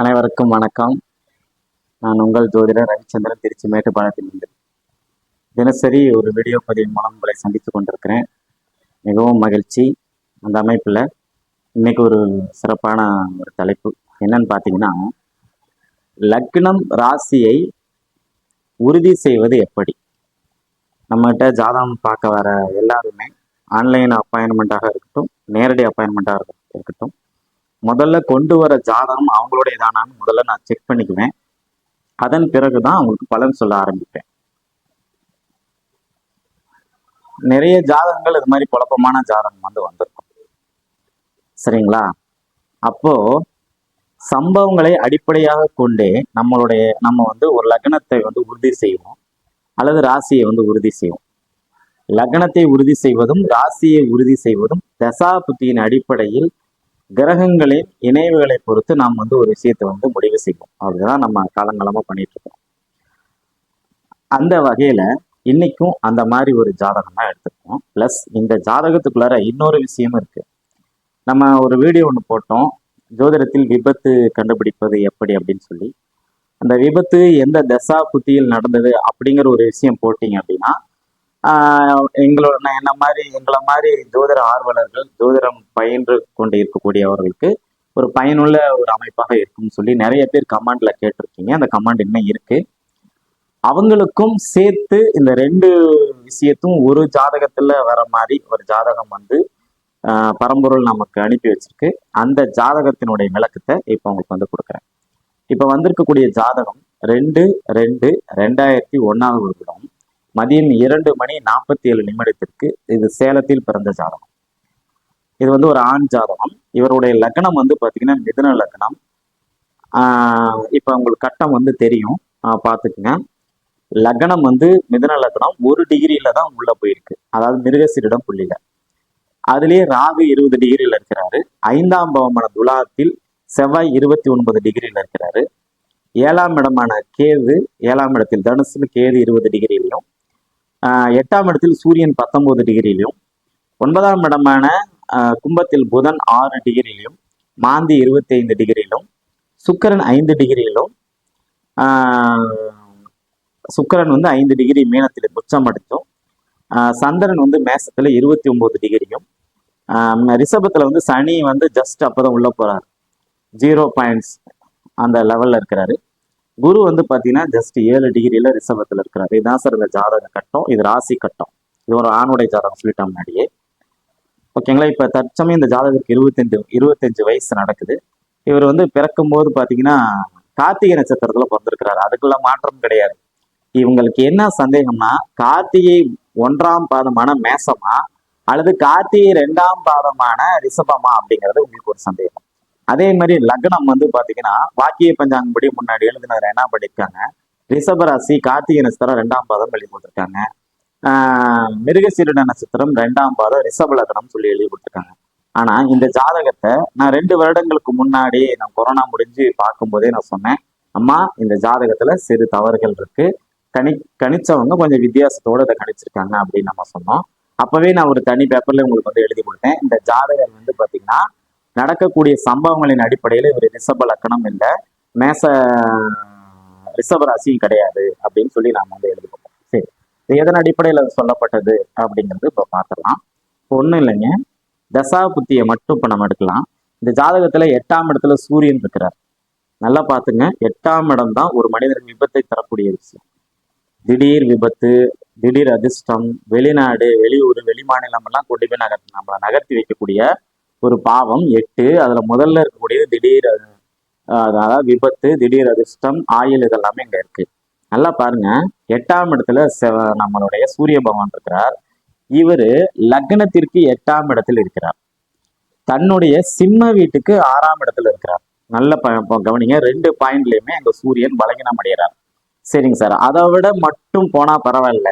அனைவருக்கும் வணக்கம். நான் உங்கள் ஜோதிடர் ரவிச்சந்திரன் திருச்சி மேட்டுப்பாளையத்திலிருந்து தினசரி ஒரு வீடியோ பதிவின் மூலம் உங்களை சந்தித்து கொண்டிருக்கிறேன். மிகவும் மகிழ்ச்சி. அந்த அமைப்பில் இன்னைக்கு ஒரு சிறப்பான ஒரு தலைப்பு. என்னன்னு பார்த்தீங்கன்னா லக்னம் ராசியை உறுதி செய்வது எப்படி? நம்மகிட்ட ஜாதகம் பார்க்க வர எல்லாருமே ஆன்லைன் அப்பாயின்மெண்ட்டாக இருக்கட்டும் நேரடி அப்பாயின்மெண்ட்டாக இருக்கட்டும் முதல்ல கொண்டு வர ஜாதகம் அவங்களுடைய முதல்ல நான் செக் பண்ணிக்குவேன். அதன் பிறகு தான் அவங்களுக்கு பலன் சொல்ல ஆரம்பிப்பேன். நிறைய ஜாதகங்கள் இது மாதிரி குழப்பமான ஜாதகம் வந்து வந்திருக்கும். சரிங்களா? அப்போ சம்பவங்களை அடிப்படையாக கொண்டே நம்மளுடைய நம்ம வந்து ஒரு லக்னத்தை வந்து உறுதி செய்வோம். அல்லது ராசியை வந்து உறுதி செய்வோம். லக்னத்தை உறுதி செய்வதும் ராசியை உறுதி செய்வதும் தசா புத்தியின் அடிப்படையில் கிரகங்களின் இணைவுகளை பொறுத்து நாம் வந்து ஒரு விஷயத்தை வந்து முடிவு செய்வோம். அப்படிதான் நம்ம காலங்காலமா பண்ணிட்டு இருக்கோம். அந்த வகையில இன்னைக்கும் அந்த மாதிரி ஒரு ஜாதகம் தான் எடுத்துருக்கோம். ப்ளஸ் இந்த ஜாதகத்துக்குள்ளார இன்னொரு விஷயமும் இருக்கு. நம்ம ஒரு வீடியோ ஒன்று போட்டோம். ஜோதிடத்தில் விபத்து கண்டுபிடிப்பது எப்படி அப்படின்னு சொல்லி. அந்த விபத்து எந்த தசா புத்தியில் நடந்தது அப்படிங்கிற ஒரு விஷயம் போட்டீங்க அப்படின்னா எங்களோட நான் என்ன மாதிரி எங்களை மாதிரி ஜோதிட ஆர்வலர்கள் ஜோதிடம் பயின்று கொண்டு இருக்கக்கூடியவர்களுக்கு ஒரு பயனுள்ள ஒரு அமைப்பாக இருக்கும்னு சொல்லி நிறைய பேர் கமாண்ட்ல கேட்டிருக்கீங்க. அந்த கமாண்ட் இன்னும் இருக்கு. அவங்களுக்கும் சேர்த்து இந்த ரெண்டு விஷயத்தும் ஒரு ஜாதகத்துல வர மாதிரி ஒரு ஜாதகம் வந்து ஆஹ் பரம்பொருள் நமக்கு அனுப்பி வச்சிருக்கு. அந்த ஜாதகத்தினுடைய விளக்கத்தை இப்போ உங்களுக்கு வந்து கொடுக்குறேன். இப்போ வந்திருக்கக்கூடிய ஜாதகம் ரெண்டு ரெண்டு ரெண்டாயிரத்தி ஒன்னாவது வருடம். மதியம் இரண்டு மணி நாற்பத்தி ஏழு நிமிடத்திற்கு இது சேலத்தில் பிறந்த ஜாதகம். இது வந்து ஒரு ஆண் ஜாதகம். இவருடைய லக்னம் வந்து பார்த்தீங்கன்னா மிதுன லக்னம். ஆஹ் இப்போ உங்களுக்கு கட்டம் வந்து தெரியும். ஆஹ் பார்த்துக்குங்க லக்னம் வந்து மிதுன லக்னம். ஒரு டிகிரியில தான் உள்ள போயிருக்கு. அதாவது மிருகசீரிடம் புள்ளியில. அதுலேயே ராகு இருபது டிகிரியில் இருக்கிறாரு. ஐந்தாம் பவமான துலாத்தில் செவ்வாய் இருபத்தி ஒன்பது டிகிரியில இருக்கிறாரு. ஏழாம் இடமான கேது ஏழாம் இடத்தில் தனுசுல கேது இருபது டிகிரியிலும் எட்டாம் இடத்தில் சூரியன் பத்தொன்பது டிகிரியிலும் ஒன்பதாம் இடமான கும்பத்தில் புதன் ஆறு டிகிரியிலும் மாந்தி இருபத்தி ஐந்து டிகிரியிலும் சுக்கிரன் ஐந்து டிகிரியிலும் சுக்கரன் சுக்கிரன் வந்து ஐந்து டிகிரி மீனத்தில் உச்சம் அடித்தும் சந்திரன் வந்து மேசத்தில் இருபத்தி ஒம்பது டிகிரியும் ரிஷபத்தில் வந்து சனி வந்து ஜஸ்ட் அப்போ தான் உள்ளே போகிறார் ஜீரோ பாயிண்ட்ஸ் அந்த லெவலில் இருக்கிறாரு. குரு வந்து பார்த்தீங்கன்னா ஜஸ்ட் ஏழு டிகிரியில ரிஷபத்துல இருக்கிறாரு. இதுதான் சார் இந்த ஜாதக கட்டம். இது ராசி கட்டம். இது ஒரு ஆணுடைய ஜாதகம் சொல்லிட்டோம் முன்னாடியே. ஓகேங்களா இப்போ தற்சமயம் இந்த ஜாதகத்துக்கு இருபத்தஞ்சு இருபத்தஞ்சு வயசு நடக்குது. இவர் வந்து பிறக்கும் போது கார்த்திகை நட்சத்திரத்தில் பிறந்திருக்கிறாரு. அதுக்குள்ள மாற்றம் கிடையாது. இவங்களுக்கு என்ன சந்தேகம்னா கார்த்திகை ஒன்றாம் பாதமான மேசமா அல்லது கார்த்திகை ரெண்டாம் பாதமான ரிஷபமா அப்படிங்கிறது உங்களுக்கு ஒரு சந்தேகம். அதே மாதிரி லக்னம் வந்து பாத்தீங்கன்னா வாக்கிய பஞ்சாங்கப்படி முன்னாடி எழுதினதுல என்ன பண்ணிருக்காங்க ரிஷபராசி கார்த்திகை நட்சத்திரம் ரெண்டாம் பாதம் எழுதி கொடுத்துருக்காங்க ஆஹ் மிருகசீரட நட்சத்திரம் ரெண்டாம் பாதம் ரிஷப லக்னம் சொல்லி எழுதி கொடுத்துருக்காங்க ஆனா இந்த ஜாதகத்தை நான் ரெண்டு வருடங்களுக்கு முன்னாடி நான் கொரோனா முடிஞ்சு பார்க்கும்போதே நான் சொன்னேன். அம்மா இந்த ஜாதகத்துல சிறு தவறுகள் இருக்கு. கணி கணிச்சவங்க கொஞ்சம் வித்தியாசத்தோட அதை கணிச்சிருக்காங்க அப்படின்னு நம்ம சொன்னோம். அப்பவே நான் ஒரு தனி பேப்பர்ல உங்களுக்கு வந்து எழுதி கொடுத்தேன். இந்த ஜாதகம் வந்து பாத்தீங்கன்னா நடக்கக்கூடிய சம்பவங்களின் அடிப்படையில் இவர் ரிஷப லக்கணம் இல்லை மேச ரிஷப ராசியும் கிடையாது அப்படின்னு சொல்லி நாம வந்து எழுதி சரி. எதன் அடிப்படையில் அது சொல்லப்பட்டது அப்படிங்கிறது இப்போ பார்த்துடலாம். இப்போ ஒன்றும் இல்லைங்க. தசா புத்தியை மட்டும் இப்போ நம்ம எடுக்கலாம். இந்த ஜாதகத்துல எட்டாம் இடத்துல சூரியன் இருக்கிறார். நல்லா பார்த்துங்க. எட்டாம் இடம் தான் ஒரு மனிதனுக்கு விபத்தை தரக்கூடிய விஷயம். திடீர் விபத்து திடீர் அதிர்ஷ்டம் வெளிநாடு வெளியூர் வெளிமாநிலம் எல்லாம் கொண்டு போய் நகர் நம்மளை நகர்த்தி வைக்கக்கூடிய ஒரு பாவம் எட்டு அதுல முதல்ல இருக்கக்கூடியது திடீர் அதாவது விபத்து திடீர் அதிர்ஷ்டம் ஆயுள் இதெல்லாமே இங்க இருக்கு. நல்லா பாருங்க. எட்டாம் இடத்துல செவ- நம்மளுடைய சூரிய பகவான் இருக்கிறார். இவரு லக்னத்திற்கு எட்டாம் இடத்தில் இருக்கிறார். தன்னுடைய சிம்ம வீட்டுக்கு ஆறாம் இடத்துல இருக்கிறார். நல்ல ப- கவனிங்க. ரெண்டு பாயிண்ட்லயுமே அங்க சூரியன் பலகீனம் அடைகிறார். சரிங்க சார். அதை விட மட்டும் போனா பரவாயில்ல.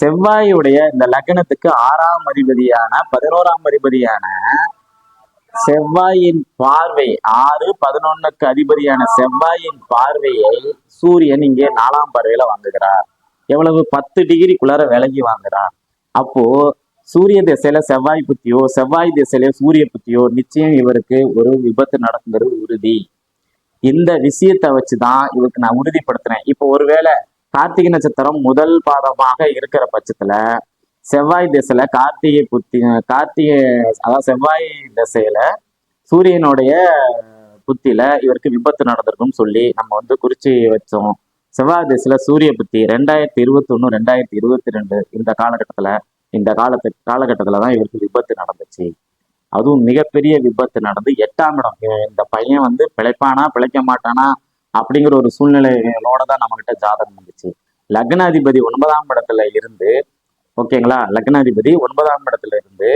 செவ்வாயுடைய இந்த லக்னத்துக்கு ஆறாம் அதிபதியான பதினோராம் அதிபதியான செவ்வாயின் பார்வை ஆறு பதினொன்னுக்கு அதிபதியான செவ்வாயின் பார்வையை சூரியன் இங்கே நாலாம் பார்வையில வாங்குகிறார். எவ்வளவு? பத்து டிகிரிக்குள்ளார விலகி வாங்குறார் அப்போ சூரிய திசையில செவ்வாய் புத்தியோ செவ்வாய் திசையில சூரிய புத்தியோ நிச்சயம் இவருக்கு ஒரு விபத்து நடக்குங்கிறது உறுதி. இந்த விஷயத்தை வச்சுதான் இவருக்கு நான் உறுதிப்படுத்தினேன் இப்போ ஒருவேளை கார்த்திகை நட்சத்திரம் முதல் பாதமாக இருக்கிற பட்சத்துல செவ்வாய் திசையில கார்த்திகை புத்தி கார்த்திகை அதாவது செவ்வாய் திசையில சூரியனுடைய புத்தியில இவருக்கு விபத்து நடந்திருக்கும்னு சொல்லி நம்ம வந்து குறிச்சு வச்சோம். செவ்வாய் திசையில சூரிய புத்தி ரெண்டாயிரத்தி இருபத்தி ஒண்ணு ரெண்டாயிரத்தி இருபத்தி ரெண்டு இந்த காலகட்டத்துல இந்த காலத்து காலகட்டத்துல தான் இவருக்கு விபத்து நடந்துச்சு. அதுவும் மிகப்பெரிய விபத்து நடந்து எட்டாம் இடம். இந்த பையன் வந்து பிழைப்பானா பிழைக்க மாட்டானா அப்படிங்கிற ஒரு சூழ்நிலையோட தான் நம்மகிட்ட ஜாதகம் வந்துச்சு. லக்னாதிபதி ஒன்பதாம் இடத்துல இருந்து ஓகேங்களா? லக்னாதிபதி ஒன்பதாம் இடத்துல இருந்து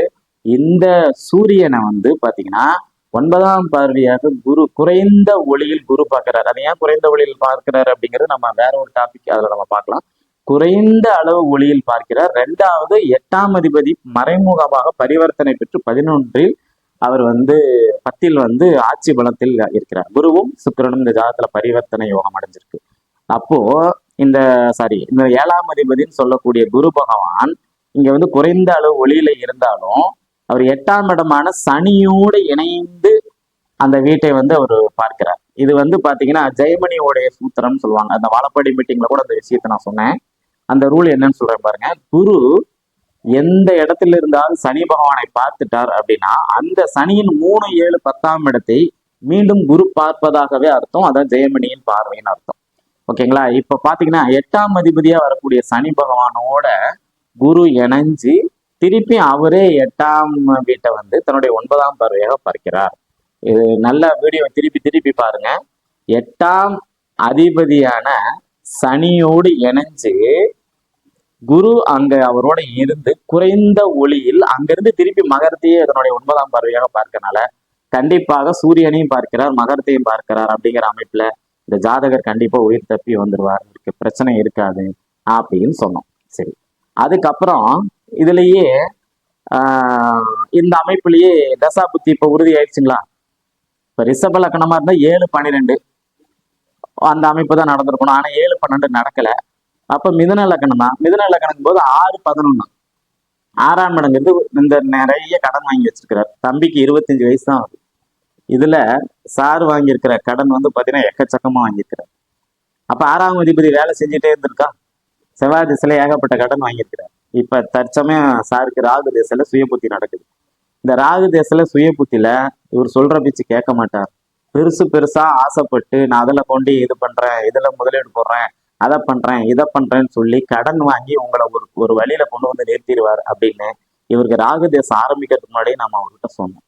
இந்த சூரியனை வந்து பாத்தீங்கன்னா ஒன்பதாம் பார்வையாக குரு குறைந்த ஒளியில் குரு பார்க்கிறார். அதை ஏன் குறைந்த ஒளியில் பார்க்கிறார் அப்படிங்கிறது நம்ம வேற ஒரு டாபிக் அதுல நம்ம பார்க்கலாம். குறைந்த அளவு ஒளியில் பார்க்கிறார். ரெண்டாவது எட்டாம் அதிபதி மறைமுகமாக பரிவர்த்தனை பெற்று பதினொன்றில் அவர் வந்து பத்தில் வந்து ஆட்சி பலத்தில் இருக்கிறார். குருவும் சுக்கரனும் இந்த ஜாதகத்துல பரிவர்த்தனை யோகம் அடைஞ்சிருக்கு. அப்போ இந்த சாரி இந்த ஏழாம் அதிபதின்னு சொல்லக்கூடிய குரு பகவான் இங்க வந்து குறைந்த அளவு ஒளியில இருந்தாலும் அவர் எட்டாம் இடமான சனியோடு இணைந்து அந்த வீட்டை வந்து அவர் பார்க்கிறார். இது வந்து பாத்தீங்கன்னா ஜெயமணியோடைய சூத்திரம்னு சொல்லுவாங்க. அந்த வாழப்பாடி மீட்டிங்ல கூட அந்த விஷயத்தை நான் சொன்னேன். அந்த ரூல் என்னன்னு சொல்றேன் பாருங்க. குரு எந்த இடத்துல இருந்தாலும் சனி பகவானை பார்த்துட்டார் அப்படின்னா அந்த சனியின் மூணு ஏழு பத்தாம் இடத்தை மீண்டும் குரு பார்ப்பதாகவே அர்த்தம். அதான் ஜெயமணியின் பார்வைன்னு அர்த்தம். ஓகேங்களா? இப்ப பாத்தீங்கன்னா எட்டாம் அதிபதியா வரக்கூடிய சனி பகவானோட குரு இணைஞ்சு திருப்பி அவரே எட்டாம் வீட்டை வந்து தன்னுடைய ஒன்பதாம் பார்வையாக பார்க்கிறார். இது நல்ல வீடியோ திருப்பி திருப்பி பாருங்க. எட்டாம் அதிபதியான சனியோடு இணைஞ்சு குரு அங்க அவரோட இருந்து குறைந்த ஒளியில் அங்கிருந்து திருப்பி மகரத்தையே அதனுடைய ஒன்பதாம் பார்வையாக பார்க்கறனால கண்டிப்பாக சூரியனையும் பார்க்கிறார் மகரத்தையும் பார்க்கிறார் அப்படிங்கிற அமைப்புல இந்த ஜாதகர் கண்டிப்பா உயிர் தப்பி வந்துடுவார் இவருக்கு பிரச்சனை இருக்காது அப்படின்னு சொன்னோம். சரி. அதுக்கப்புறம் இதுலயே ஆஹ் இந்த அமைப்புலயே தசா புத்தி இப்ப உறுதி ஆயிடுச்சுங்களா இப்ப ரிஷப லக்கணமா இருந்தா ஏழு பன்னிரெண்டு அந்த அமைப்பு தான் நடந்திருக்கணும். ஆனா ஏழு பன்னெண்டு நடக்கல. அப்ப மிதன லக்கணம் தான் மிதன லக்கணம் போது ஆறு பதினொன்னு. ஆறாம் இடங்கிறது இந்த நிறைய கடன் வாங்கி வச்சிருக்கிறார். தம்பிக்கு இருபத்தஞ்சு வயசு தான் ஆகுது. இதுல சார் வாங்கியிருக்கிற கடன் வந்து பாத்தீங்கன்னா எக்கச்சக்கமா வாங்கியிருக்கிறார். அப்ப ஆறாம் அதிபதி வேலை செஞ்சுட்டே இருந்திருக்கா? செவ்வாய் திசையில ஏகப்பட்ட கடன் வாங்கியிருக்கிறார். இப்ப தற்சமயம் சாருக்கு ராகு தேசத்துல சுயபுத்தி நடக்குது. இந்த ராகு தேசத்துல சுயபுத்தியில இவர் சொல்ற பேச்சு கேட்க மாட்டார். பெருசு பெருசா ஆசைப்பட்டு நான் அதுல கொண்டு இது பண்றேன் இதுல முதலீடு போடுறேன் அதை பண்றேன் இதை பண்றேன்னு சொல்லி கடன் வாங்கி உங்களை ஒரு ஒரு வழியில கொண்டு வந்து நிறுத்திடுவார் அப்படின்னு இவருக்கு ராகு தேசம் ஆரம்பிக்கிறதுக்கு முன்னாடியே நம்ம அவர்கிட்ட சொன்னோம்.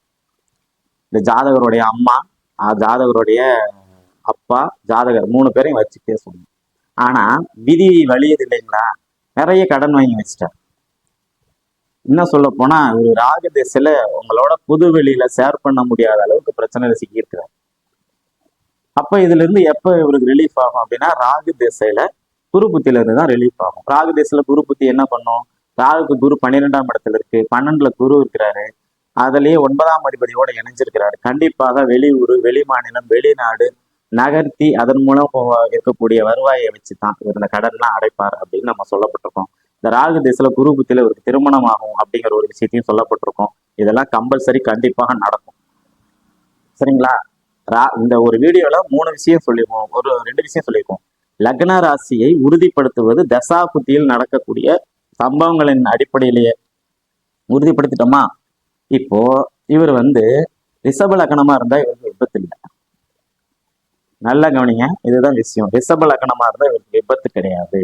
இந்த ஜாதகருடைய அம்மா ஜாதகருடைய அப்பா ஜாதகர் மூணு பேரையும் வச்சுட்டே சொன்னோம் ஆனா விதி வழியது இல்லைங்களா? நிறைய கடன் வாங்கி வச்சிட்டார். இன்னும் சொல்ல போனா ஒரு ராகு திசையில உங்களோட புது வெளியில ஷேர் பண்ண முடியாத அளவுக்கு பிரச்சனையில சிக்கியிருக்கிறார். அப்ப இதுல இருந்து எப்ப இவருக்கு ரிலீஃப் ஆகும் அப்படின்னா ராகு திசையில குருபுத்தில இருந்து தான் ரிலீஃப் ஆகும். ராகு திசையில குருபுத்தி என்ன பண்ணும்? ராகுக்கு குரு பன்னிரெண்டாம் இடத்துல இருக்கு. பன்னெண்டுல குரு இருக்கிறாரு. அதுலேயே ஒன்பதாம் அதிபதியோட இணைஞ்சிருக்கிறாரு. கண்டிப்பாக வெளியூர் வெளி மாநிலம் வெளிநாடு நகர்த்தி அதன் மூலம் இருக்கக்கூடிய வருவாயை வச்சு தான் இவர் இந்த கடன்லாம் அடைப்பார் அப்படின்னு நம்ம சொல்லப்பட்டிருக்கோம். இந்த ராகு திசையில குரு புத்தியில இவருக்கு திருமணம் ஆகும் அப்படிங்கிற ஒரு விஷயத்தையும் சொல்லப்பட்டிருக்கோம். இதெல்லாம் கம்பல்சரி கண்டிப்பாக நடக்கும். சரிங்களா? ரா இந்த ஒரு வீடியோல மூணு விஷயம் சொல்லியிருக்கோம் ஒரு ரெண்டு விஷயம் சொல்லியிருக்கோம் லக்ன ராசியை உறுதிப்படுத்துவது தசா புத்தியில் நடக்கக்கூடிய சம்பவங்களின் அடிப்படையிலேயே. உறுதிப்படுத்திட்டோமா? இப்போ இவர் வந்து ரிஷப லக்கணமா இருந்தா இவருக்கு விபத்து இல்லை. நல்லா கவனிங்க இதுதான் விஷயம். ரிஷப லக்கணமா இருந்தா இவருக்கு விபத்து கிடையாது.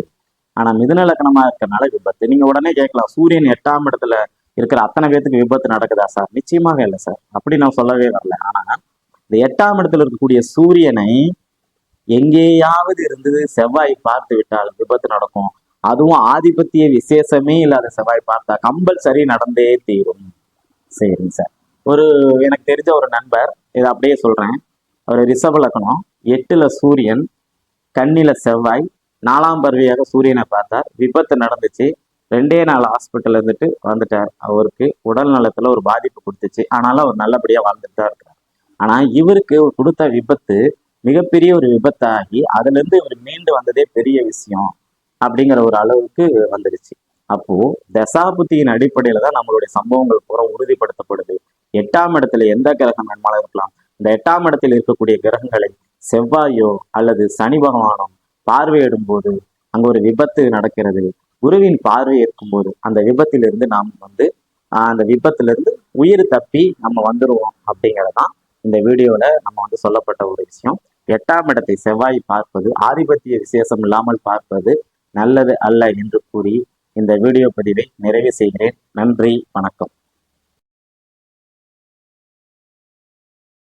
ஆனா மிதுன லக்கணமா இருக்கிறனால விபத்து. நீங்க உடனே கேட்கலாம் சூரியன் எட்டாம் இடத்துல இருக்கிற அத்தனை பேத்துக்கு விபத்து நடக்குதா சார்? நிச்சயமாக இல்லை சார். அப்படி நான் சொல்லவே வரல. ஆனா இந்த எட்டாம் இடத்துல இருக்கக்கூடிய சூரியனை எங்கேயாவது இருந்து செவ்வாய் பார்த்து விட்டால் விபத்து நடக்கும். அதுவும் ஆதிபத்திய விசேஷமே இல்லாத செவ்வாய் பார்த்தா கம்பல்சரி நடந்தே தீரும். சரிங்க சார். ஒரு எனக்கு தெரிஞ்ச ஒரு நண்பர் இதை அப்படியே சொல்கிறேன் அவர் ரிஷப லக்னம் எட்டில் சூரியன் கண்ணில் செவ்வாய் நாலாம் பருவியாக சூரியனை பார்த்தார். விபத்து நடந்துச்சு. ரெண்டே நாள் ஹாஸ்பிட்டல் இருந்துட்டு வந்துட்டார். அவருக்கு உடல் நலத்தில் ஒரு பாதிப்பு கொடுத்துச்சு. ஆனாலும் அவர் நல்லபடியாக வாழ்ந்துட்டு தான் இருக்கிறார் ஆனால் இவருக்கு கொடுத்த விபத்து மிகப்பெரிய ஒரு விபத்தாகி அதுலேருந்து இவர் மீண்டு வந்ததே பெரிய விஷயம் அப்படிங்கிற ஒரு அளவுக்கு வந்துடுச்சு அப்போ தசாபுத்தியின் அடிப்படையில தான் நம்மளுடைய சம்பவங்கள் பூரா உறுதிப்படுத்தப்படுது. எட்டாம் இடத்துல எந்த கிரகம் வேணுமாலும் இருக்கலாம். இந்த எட்டாம் இடத்தில் இருக்கக்கூடிய கிரகங்களை செவ்வாயோ அல்லது சனி பகவானோ பார்வையிடும் போது அங்க ஒரு விபத்து நடக்கிறது. குருவின் பார்வை இருக்கும்போது அந்த விபத்திலிருந்து நாம் வந்து அந்த விபத்திலிருந்து உயிர் தப்பி நம்ம வந்துடுவோம் அப்படிங்கிறதான் இந்த வீடியோல நம்ம வந்து சொல்லப்பட்ட ஒரு விஷயம். எட்டாம் இடத்தை செவ்வாய் பார்ப்பது ஆதிபத்திய விசேஷம் இல்லாமல் பார்ப்பது நல்லது அல்ல என்று கூறி இந்த வீடியோ பதிவை நிறைவு செய்கிறேன். நன்றி வணக்கம்.